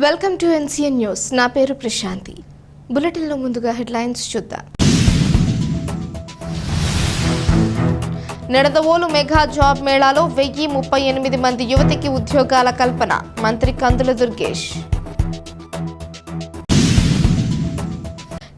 Welcome to NCN news నా పేరు ప్రశాంతి. బులెటిన్లో ముందుగా హెడ్లైన్స్ చూద్దాం. నిడదవోలు మెగా జాబ్ మేళాలో వెయ్యి ముప్పై ఎనిమిది మంది యువతికి ఉద్యోగాల కల్పన. మంత్రి కందుల దుర్గేష్.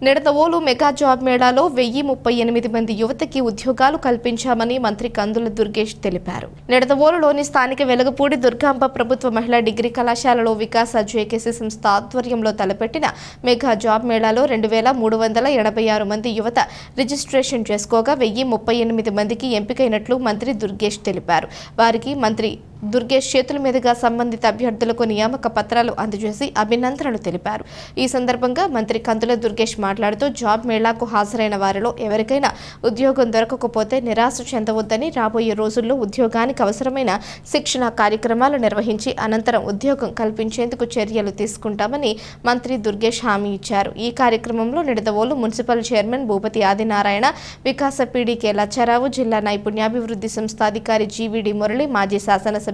నిడదవోలు మెగా జాబ్ మేళాలో వెయ్యి ముప్పై ఎనిమిది మంది యువతకి ఉద్యోగాలు కల్పించామని మంత్రి కందుల దుర్గేష్ తెలిపారు. నిడదవోలులోని స్థానిక వెలగపూడి దుర్గాంబ ప్రభుత్వ మహిళా డిగ్రీ కళాశాలలో వికాస జేకేసీ సంస్థ ఆధ్వర్యంలో తలపెట్టిన మెగా జాబ్ మేళాలో రెండు వేల మూడు వందల ఎనభై ఆరు మంది యువత రిజిస్ట్రేషన్ చేసుకోగా వెయ్యి ముప్పై ఎనిమిది మందికి ఎంపికైనట్లు మంత్రి దుర్గేష్ తెలిపారు. వారికి మంత్రి దుర్గేష్ చేతుల మీదుగా సంబంధిత అభ్యర్థులకు నియామక పత్రాలు అందజేసి అభినందనలు తెలిపారు. ఈ సందర్భంగా మంత్రి కందుల దుర్గేష్ మాట్లాడుతూ జాబ్ మేళాకు హాజరైన వారిలో ఎవరికైనా ఉద్యోగం దొరకకపోతే నిరాశ చెందవద్దని రాబోయే రోజుల్లో ఉద్యోగానికి అవసరమైన శిక్షణ కార్యక్రమాలు నిర్వహించి అనంతరం ఉద్యోగం కల్పించేందుకు చర్యలు తీసుకుంటామని మంత్రి దుర్గేష్ హామీ ఇచ్చారు. ఈ కార్యక్రమంలో Nidadavolu municipal chairman Bhupathi Adinarayana Vikasa PDK Lachcharao జిల్లా నైపుణ్యాభివృద్ధి సంస్థ అధికారి జీవీడి మురళి మాజీ శాసనసభ్యులు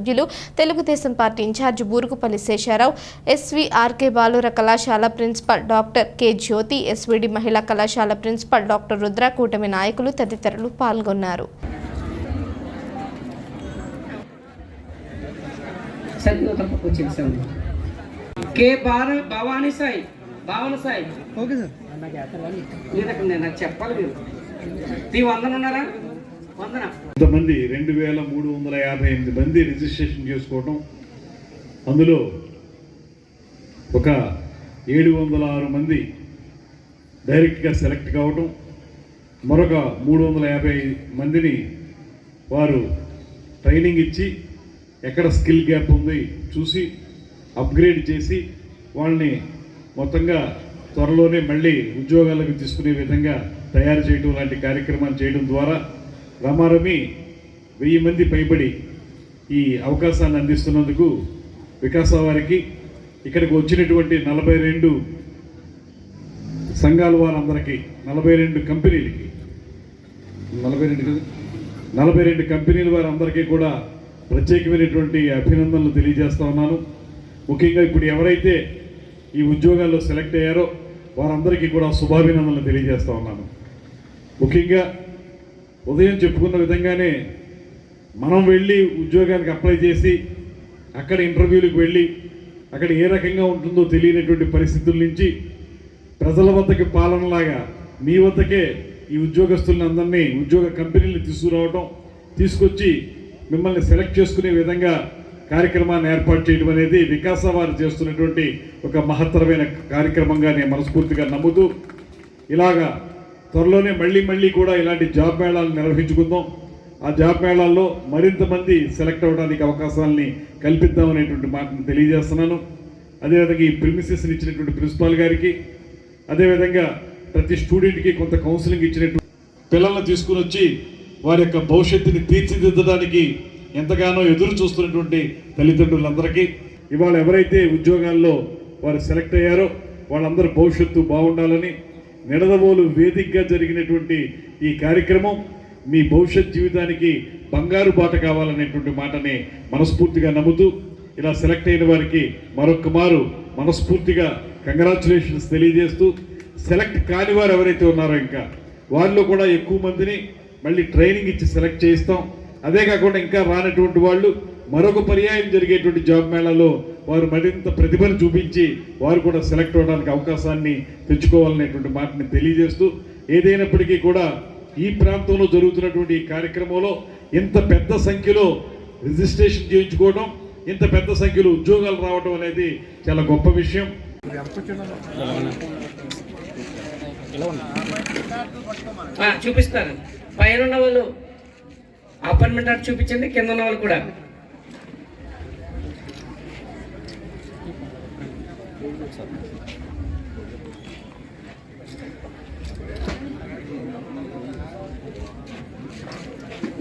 Telugudesam party incharge Burugupalli Sesharao SVRK బాలుర కళాశాల principal doctor K Jyothi SVD మహిళా కళాశాల ప్రిన్సిపల్ డాక్టర్ రుద్ర కూటమి నాయకులు తదితరులు పాల్గొన్నారు. సంతోషం వచ్చింది సార్ కే బార భవానీ సాయి భావన సాయి. Okay sir. మీ దగ్గర నేను నాకు చెప్పాలి మీరు. మీ వందన ఉన్నారా? కొంతమంది రెండు వేల మూడు వందల యాభై ఎనిమిది మంది రిజిస్ట్రేషన్ చేసుకోవటం అందులో ఒక ఏడు వందల ఆరు మంది డైరెక్ట్గా సెలెక్ట్ కావటం మరొక మూడు వందల యాభై మందిని వారు ట్రైనింగ్ ఇచ్చి ఎక్కడ స్కిల్ గ్యాప్ ఉంది చూసి అప్గ్రేడ్ చేసి వాళ్ళని మొత్తంగా త్వరలోనే మళ్ళీ ఉద్యోగాలకు తీసుకునే విధంగా తయారు చేయడం లాంటి కార్యక్రమాలు చేయడం ద్వారా రమారమి వెయ్యి మంది పైబడి ఈ అవకాశాన్ని అందిస్తున్నందుకు వికాస వారికి ఇక్కడికి వచ్చినటువంటి నలభై రెండు సంఘాల వారందరికీ నలభై రెండు కంపెనీలకి నలభై రెండు? నలభై రెండు కంపెనీల వారందరికీ కూడా ప్రత్యేకమైనటువంటి అభినందనలు తెలియజేస్తా ఉన్నాను ముఖ్యంగా ఇప్పుడు ఎవరైతే ఈ ఉద్యోగాల్లో సెలెక్ట్ అయ్యారో వారందరికీ కూడా శుభాభినందనలు తెలియజేస్తా ఉన్నాను ముఖ్యంగా ఉదయం చెప్పుకున్న విధంగానే మనం వెళ్ళి ఉద్యోగానికి అప్లై చేసి అక్కడ ఇంటర్వ్యూలకు వెళ్ళి అక్కడ ఏ రకంగా ఉంటుందో తెలియనటువంటి పరిస్థితుల నుంచి ప్రజల వద్దకి పాలనలాగా మీ వద్దకే ఈ ఉద్యోగస్తులను అందరినీ ఉద్యోగ కంపెనీలు తీసుకురావటం తీసుకొచ్చి మిమ్మల్ని సెలెక్ట్ చేసుకునే విధంగా కార్యక్రమాన్ని ఏర్పాటు చేయడం అనేది వికాస వారు చేస్తున్నటువంటి ఒక మహత్తరమైన కార్యక్రమంగా నేను మనస్ఫూర్తిగా నమ్ముతూ ఇలాగా త్వరలోనే మళ్ళీ మళ్ళీ కూడా ఇలాంటి జాబ్ మేళాలు నిర్వహించుకుందాం. ఆ జాబ్ మేళాల్లో మరింత మంది సెలెక్ట్ అవ్వడానికి అవకాశాలని కల్పిద్దామనేటువంటి మాటను తెలియజేస్తున్నాను. అదేవిధంగా ఈ ప్రిమిసెస్ని ఇచ్చినటువంటి ప్రిన్సిపాల్ గారికి అదేవిధంగా ప్రతి స్టూడెంట్కి కొంత కౌన్సిలింగ్ ఇచ్చినట్టు పిల్లల్ని తీసుకుని వచ్చి వారి యొక్క భవిష్యత్తుని తీర్చిదిద్దడానికి ఎంతగానో ఎదురు చూస్తున్నటువంటి తల్లిదండ్రులందరికీ. ఇవాళ ఎవరైతే ఉద్యోగాల్లో వారు సెలెక్ట్ అయ్యారో వాళ్ళందరూ భవిష్యత్తు బాగుండాలని నిడదవోలు వేదికగా జరిగినటువంటి ఈ కార్యక్రమం మీ భవిష్యత్ జీవితానికి బంగారు బాట కావాలనేటువంటి మాటని మనస్ఫూర్తిగా నమ్ముతూ ఇలా సెలెక్ట్ అయిన వారికి మరొక మారు మనస్ఫూర్తిగా కంగ్రాచులేషన్స్ తెలియజేస్తూ సెలెక్ట్ కాని వారు ఎవరైతే ఉన్నారో ఇంకా వారిలో కూడా ఎక్కువ మందిని మళ్ళీ ట్రైనింగ్ ఇచ్చి సెలెక్ట్ చేయిస్తాం. అదే కాకుండా ఇంకా రానటువంటి వాళ్ళు మరొక పర్యాయం జరిగేటువంటి జాబ్ మేళాలో వారు మరింత ప్రతిభను చూపించి వారు కూడా సెలెక్ట్ అవ్వడానికి అవకాశాన్ని తెచ్చుకోవాలనేటువంటి మాటని తెలియజేస్తూ ఏదైనప్పటికీ కూడా ఈ ప్రాంతంలో జరుగుతున్నటువంటి ఈ కార్యక్రమంలో ఇంత పెద్ద సంఖ్యలో రిజిస్ట్రేషన్ చేయించుకోవడం ఇంత పెద్ద సంఖ్యలో ఉద్యోగాలు రావడం అనేది చాలా గొప్ప విషయం. చూపిస్తాను. చూపిస్తారు పైన ఉన్న వాళ్ళు అపాయింట్మెంట్ ఆర్ట్ చూపించండి కింద ఉన్న వాళ్ళు కూడా. Doğru satmış.